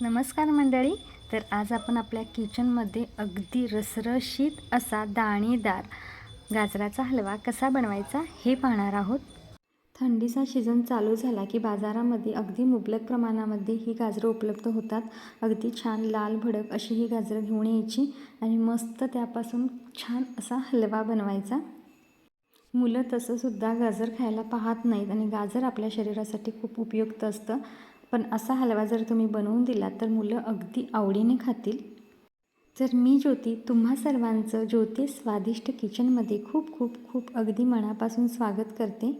नमस्कार मंडळी. तर आज आपण आपल्या किचनमध्ये अगदी रसरशीत असा दाणेदार गाजराचा हलवा कसा बनवायचा हे पाहणार आहोत. थंडीचा सीझन चालू झाला की बाजारामध्ये अगदी मुबलक प्रमाणामध्ये ही गाजरं उपलब्ध होतात. अगदी छान लाल भडक अशी ही गाजरं घेऊन यायची आणि मस्त त्यापासून छान असा हलवा बनवायचा. मुलं तसंसुद्धा गाजर खायला पाहत नाहीत आणि गाजर आपल्या शरीरासाठी खूप उपयुक्त असतं. पण असा हलवा जर तुम्ही बनवून दिला तर मुलं अगदी आवडीने खातील. तर मी ज्योती तुम्हा सर्वांचं ज्योती स्वादिष्ट किचनमध्ये खूप खूप खूप अगदी मनापासून स्वागत करते.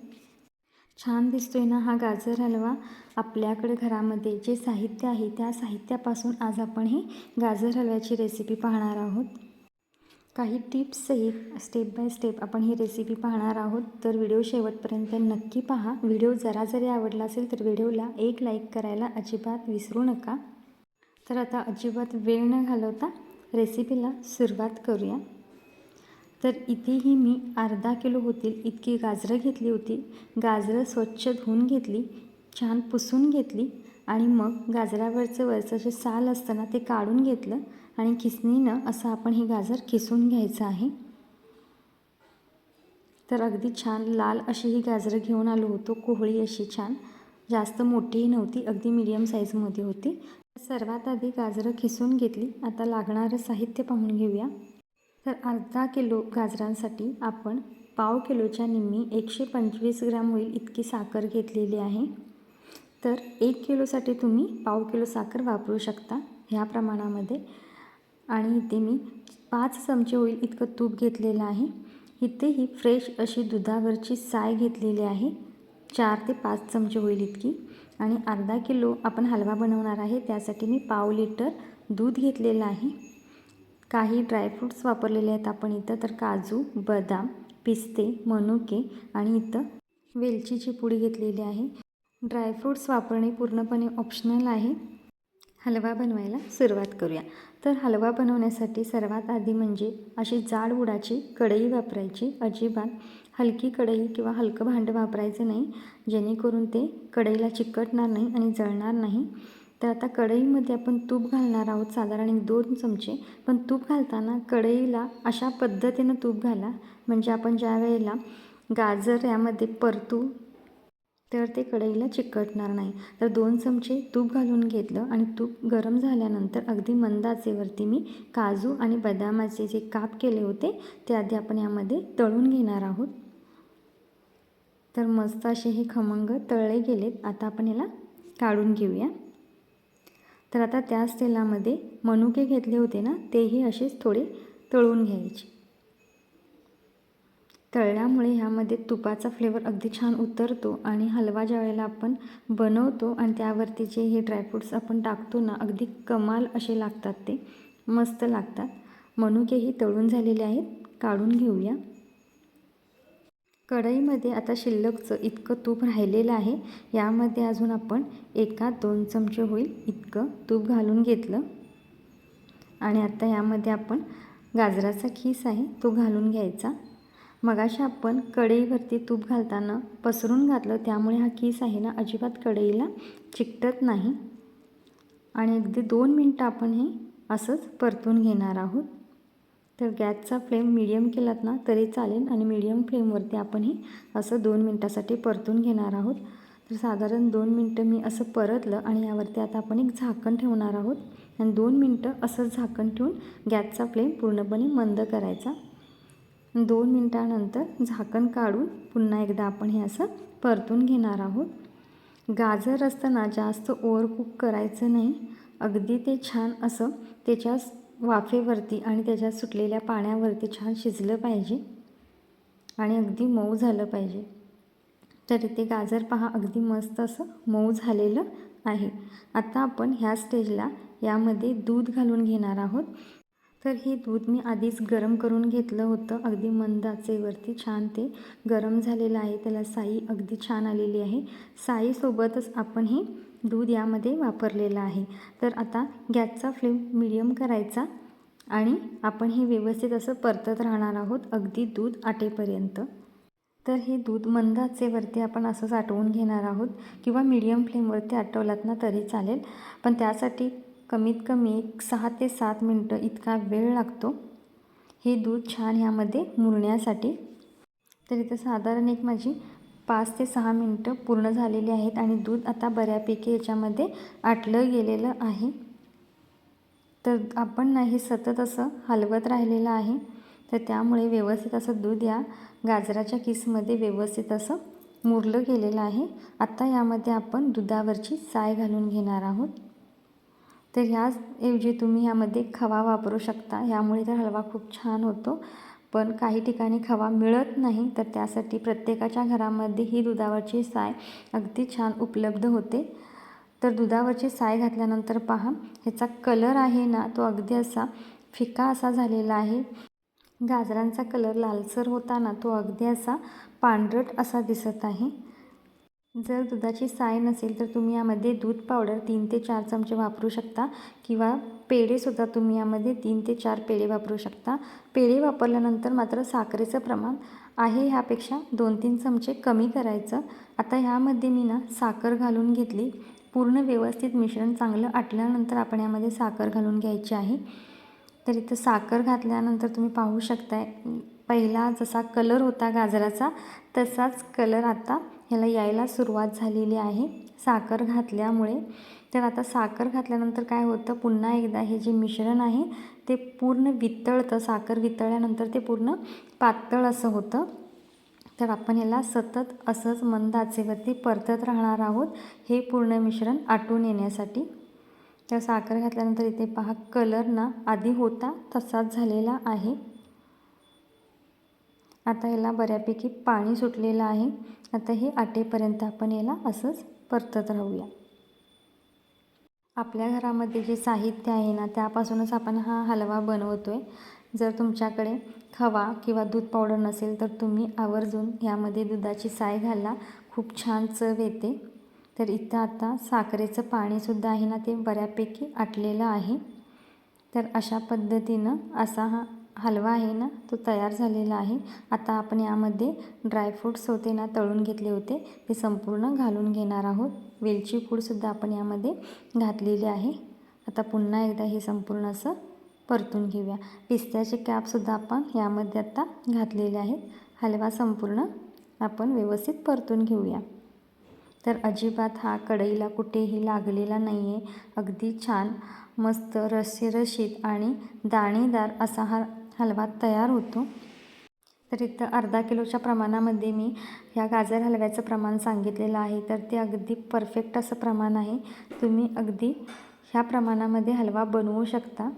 छान दिसतोय ना हा गाजर हलवा? आपल्याकडे घरामध्ये जे साहित्य आहे त्या साहित्यापासून आज आपण ही गाजर हलव्याची रेसिपी पाहणार आहोत. काही टिप्ससहित स्टेप बाय स्टेप आपण ही रेसिपी पाहणार आहोत. तर व्हिडिओ शेवटपर्यंत नक्की पहा. व्हिडिओ जरा जरी आवडला असेल तर व्हिडिओला एक लाईक करायला अजिबात विसरू नका. तर आता अजिबात वेळ न घालवता रेसिपीला सुरुवात करूया. तर इथेही मी अर्धा किलो होतील इतकी गाजरं घेतली होती. गाजरं स्वच्छ धुवून घेतली छान पुसून घेतली. आणि मग गाजरावरचं वरचं जे साल असतं ना ते काढून घेतलं आणि खिसणीनं असं आपण हे गाजर खिसून घ्यायचं आहे. तर अगदी छान लाल अशी ही गाजरं घेऊन आलो होतो कोहळी अशी छान. जास्त मोठीही नव्हती अगदी मिडियम साईजमध्ये होती. सर्वात आधी गाजरं खिसून घेतली. आता लागणारं साहित्य पाहून घेऊया. तर अर्धा किलो गाजरांसाठी आपण पाव किलोच्या निम्मी एकशे पंचवीस ग्राम होईल इतकी साखर घेतलेली आहे. तर एक किलोसाठी तुम्ही पाव किलो साखर वापरू शकता ह्या प्रमाणामध्ये. आणि इथे मी पाच चमचे होईल इतकं तूप घेतलेलं आहे. इथे ही फ्रेश अशी दुधावरची साय घेतलेली आहे. चार ते पाच चमचे होईल इतकी. आणि अर्धा किलो आपण हलवा बनवणार आहे. त्यासाठी मी पाव लिटर दूध घेतलेलं आहे. काही ड्रायफ्रूट्स वापरलेले आहेत आपण इथं तर काजू बदाम पिस्ते मनुके आणि इथं वेलचीची पुडी घेतलेली आहे. ड्रायफ्रूट्स वापरणे पूर्णपणे ऑप्शनल आहे. हलवा बनवायला सुरुवात करूया. तर हलवा बनवण्यासाठी सर्वात आधी म्हणजे अशी जाड उडाची कढई वापरायची. अजिबात हलकी कढई किंवा हलकं भांडं वापरायचं नाही. जेणेकरून ते कढईला चिकटणार नाही आणि जळणार नाही. तर आता कढईमध्ये आपण तूप घालणार आहोत साधारण एक दोन चमचे. पण तूप घालताना कढईला अशा पद्धतीनं तूप घाला. म्हणजे आपण ज्या वेळेला गाजर यामध्ये परतू तर ते कढईला चिकटणार नाही. तर दोन चमचे तूप घालून घेतलं आणि तूप गरम झाल्यानंतर अगदी मंदाचेवरती मी काजू आणि बदामाचे जे काप केले होते ते आधी आपण यामध्ये तळून घेणार आहोत. तर मस्त असे हे खमंग तळले गेलेत. आता आपण याला काढून घेऊया. तर आता त्याच तेलामध्ये मनुके घेतले होते ना तेही असेच थोडे तळून घ्यायचे. तळल्यामुळे ह्यामध्ये तुपाचा फ्लेवर अगदी छान उतरतो आणि हलवा ज्या वेळेला आपण बनवतो आणि त्यावरती जे हे ड्रायफ्रूट्स आपण टाकतो ना अगदी कमाल असे लागतात ते. मस्त लागतात. मनुकेही तळून झालेले आहेत. काढून घेऊया. कढईमध्ये आता शिल्लकचं इतकं तूप राहिलेलं आहे. यामध्ये अजून आपण एका दोन चमचे होईल इतकं तूप घालून घेतलं. आणि आता यामध्ये आपण गाजराचा खीस आहे तो घालून घ्यायचा. मगाशी आपण कढईवरती तूप घालताना पसरून घातलं त्यामुळे हा कीस आहे ना अजिबात कढईला चिकटत नाही. आणि अगदी दोन मिनटं आपण हे असंच परतून घेणार आहोत. तर गॅसचा फ्लेम मिडियम केलात ना तरी चालेल. आणि मिडियम फ्लेमवरती आपण हे असं दोन मिनटासाठी परतून घेणार आहोत. तर साधारण दोन मिनटं मी असं परतलं आणि यावरती आता आपण एक झाकण ठेवणार आहोत. आणि दोन मिनटं असंच झाकण ठेवून गॅसचा फ्लेम पूर्णपणे मंद करायचा. दोन मिनटानंतर झाकण काढून पुन्हा एकदा आपण हे असं परतून घेणार आहोत. गाजर असताना जास्त ओव्हरकुक करायचं नाही. अगदी ते छान असं त्याच्या वाफेवरती आणि त्याच्या सुटलेल्या पाण्यावरती छान शिजलं पाहिजे आणि अगदी मऊ झालं पाहिजे. तर इथे गाजर पहा अगदी मस्त असं मऊ झालेलं आहे. आता आपण ह्या स्टेजला यामध्ये दूध घालून घेणार आहोत. तर हे दूध मी आधीच गरम करून घेतलं होतं. अगदी मंद आचेवरती छान ते गरम झालेलं आहे. त्याला साई अगदी छान आलेली आहे. साईसोबतच आपण हे दूध यामध्ये वापरलेलं आहे. तर आता गॅसचा फ्लेम मिडियम करायचा आणि आपण हे व्यवस्थित असं परतत राहणार आहोत अगदी दूध आटेपर्यंत. तर हे दूध मंद आचेवरती आपण असं साठवून घेणार आहोत किंवा मीडियम फ्लेमवरती आटवलात ना तरी चालेल. पण त्यासाठी कमीत कमी एक सहा ते सात मिनटं इतका वेळ लागतो. हे दूध छान ह्यामध्ये मुरण्यासाठी. तर इथं साधारण एक माझी पाच ते सहा मिनटं पूर्ण झालेली आहेत आणि दूध आता बऱ्यापैकी याच्यामध्ये आटलं गेलेलं आहे. तर आपण ना हे सतत असं हलवत राहिलेलं आहे. तर त्यामुळे व्यवस्थित असं दूध या गाजराच्या किसमध्ये व्यवस्थित असं मुरलं गेलेलं आहे. आता यामध्ये आपण दुधावरची साय घालून घेणार आहोत. तर ह्याचऐवजी तुम्ही ह्यामध्ये खवा वापरू शकता. ह्यामुळे तर हलवा खूप छान होतो. पण काही ठिकाणी खवा मिळत नाही तर त्यासाठी प्रत्येकाच्या घरामध्ये ही दुधावरची साय अगदी छान उपलब्ध होते. तर दुधावरची साय घातल्यानंतर पहा ह्याचा कलर आहे ना तो अगदी असा फिका असा झालेला आहे. गाजरांचा कलर लालसर होता ना तो अगदी असा पांढरट असा दिसत आहे. जर दुधाची साय नसेल तर तुम्ही यामध्ये दूध पावडर तीन ते चार चमचे वापरू शकता किंवा पेढेसुद्धा तुम्ही यामध्ये तीन ते चार पेढे वापरू शकता. पेढे वापरल्यानंतर मात्र साखरेचं प्रमाण आहे ह्यापेक्षा दोन तीन चमचे कमी करायचं. आता ह्यामध्ये मी ना साखर घालून घेतली. पूर्ण व्यवस्थित मिश्रण चांगलं आटल्यानंतर आपण यामध्ये साखर घालून घ्यायची आहे. तर इथं साखर घातल्यानंतर तुम्ही पाहू शकताय पहिला जसा कलर होता गाजराचा तसाच कलर आता ह्याला यायला सुरुवात झालेली आहे. साखर घातल्यामुळे. तर आता साखर घातल्यानंतर काय होतं? पुन्हा एकदा हे जे मिश्रण आहे ते पूर्ण वितळतं. साखर वितळल्यानंतर ते पूर्ण पातळ असं होतं. तर आपण ह्याला सतत असंच मंद आचेवरती परतत राहणार आहोत हे पूर्ण मिश्रण आटून येण्यासाठी. तर साखर घातल्यानंतर इथे पहा कलर ना आधी होता तसाच झालेला आहे. आता याला बऱ्यापैकी पाणी सुटलेलं आहे. आता हे आटेपर्यंत आपण याला असंच परतत राहूया. आपल्या घरामध्ये जे साहित्य आहे ना त्यापासूनच आपण हा हलवा बनवतो आहे जर तुमच्याकडे खवा किंवा दूध पावडर नसेल तर तुम्ही आवर्जून ह्यामध्ये दुधाची साय घाला. खूप छान चव येते. तर इथं आता साखरेचं पाणीसुद्धा आहे ना ते बऱ्यापैकी आटलेलं आहे. तर अशा पद्धतीनं असा हा हलवा आहे ना तो तयार झालेला आहे. आता आपण यामध्ये ड्रायफ्रूट्स होते ना तळून घेतले होते. ते संपूर्ण घालून घेणार आहोत. वेलची पूडसुद्धा आपण यामध्ये घातलेली आहे. आता पुन्हा एकदा हे संपूर्ण असं परतून घेऊया. पिस्त्याचे कॅपसुद्धा आपण यामध्ये आता घातलेले आहेत. हलवा संपूर्ण आपण व्यवस्थित परतून घेऊया. तर अजिबात हा कढईला कुठेही लागलेला नाही आहे अगदी छान मस्त रसेरशीत आणि दाणेदार असा हा हलवा तयार होतो. तर इथं अर्धा किलोच्या प्रमाणामध्ये मी ह्या गाजर हलव्याचं प्रमाण सांगितलेलं आहे. तर ते अगदी परफेक्ट असं प्रमाण आहे. तुम्ही अगदी ह्या प्रमाणामध्ये हलवा बनवू शकता.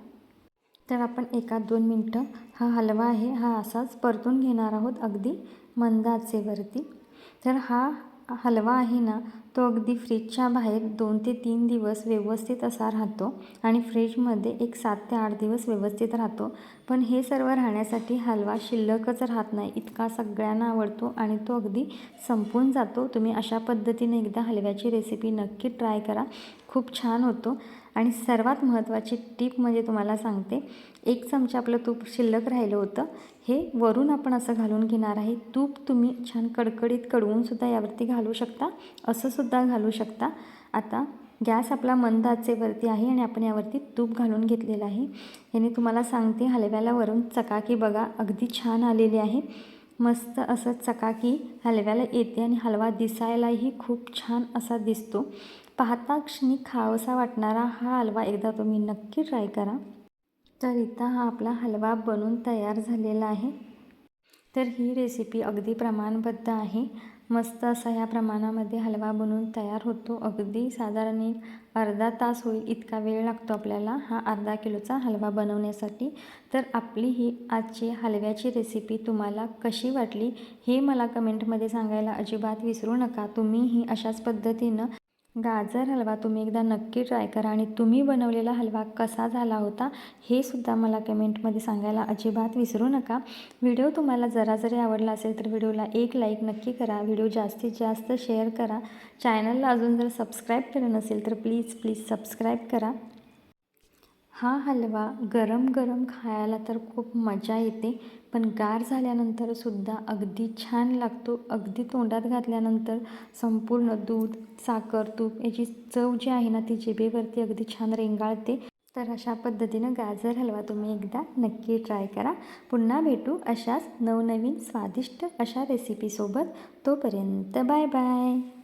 तर आपण एका दोन मिनटं हा हलवा आहे हा असाच परतून घेणार आहोत अगदी मंद आचेवरती तर हा हलवा आहे ना तो अगदी फ्रीजच्या बाहेर दोन ते तीन दिवस व्यवस्थित असा राहतो आणि फ्रीजमध्ये एक सात ते आठ दिवस व्यवस्थित राहतो. पण हे सर्व राहण्यासाठी हलवा शिल्लकच राहत नाही. इतका सगळ्यांना आवडतो आणि तो अगदी संपून जातो. तुम्ही अशा पद्धतीने एकदा हलव्याची रेसिपी नक्की ट्राय करा. खूप छान होतो. आणि सर्वात महत्त्वाची टीप म्हणजे तुम्हाला सांगते एक चमचा आपलं तूप शिल्लक राहिलं होतं. हे वरून आपण असं घालून घेणार आहे. तूप तुम्ही छान कडकडीत कडवूनसुद्धा यावरती घालू शकता. असंसुद्धा घालू शकता. आता गॅस आपला मंद आचेवरती आहे आणि आपण यावरती तूप घालून घेतलेलं आहे. याने तुम्हाला सांगते हलव्याला वरून चकाकी बघा अगदी छान आलेली आहे. मस्त असं चकाकी हलव्याला येते आणि हलवा दिसायलाही खूप छान असा दिसतो. पाहता क्षणी खावसा वाटणारा हा हलवा एकदा तुम्ही नक्की ट्राय करा. तर इथं हा आपला हलवा बनून तयार झालेला आहे. तर ही रेसिपी अगदी प्रमाणबद्ध आहे. मस्त असा ह्या प्रमाणामध्ये हलवा बनवून तयार होतो. अगदी साधारण एक अर्धा तास होईल इतका वेळ लागतो आपल्याला हा अर्धा किलोचा हलवा बनवण्यासाठी. तर आपली ही आजची हलव्याची रेसिपी तुम्हाला कशी वाटली हे मला कमेंटमध्ये सांगायला अजिबात विसरू नका. तुम्हीही अशाच पद्धतीनं गाजर हलवा तुम्ही एकदा नक्की ट्राय करा आणि तुम्ही बनवलेला हलवा कसा झाला होता हे सुद्धा मला कमेंटमध्ये सांगायला अजिबात विसरू नका. व्हिडिओ तुम्हाला जरा जरी आवडला असेल तर व्हिडिओला एक लाईक नक्की करा. व्हिडिओ जास्तीत जास्त शेअर करा. चॅनलला अजून जर सबस्क्राईब केलं नसेल तर प्लीज प्लीज सबस्क्राईब करा. हा हलवा गरम गरम खायला तर खूप मजा येते. पण गार झाल्यानंतरसुद्धा अगदी छान लागतो. अगदी तोंडात घातल्यानंतर संपूर्ण दूध साखर तूप याची चव जी आहे ना ती जिभेवरती अगदी छान रेंगाळते. तर अशा पद्धतीनं गाजर हलवा तुम्ही एकदा नक्की ट्राय करा. पुन्हा भेटू अशाच नवनवीन स्वादिष्ट अशा रेसिपीसोबत तोपर्यंत बाय बाय.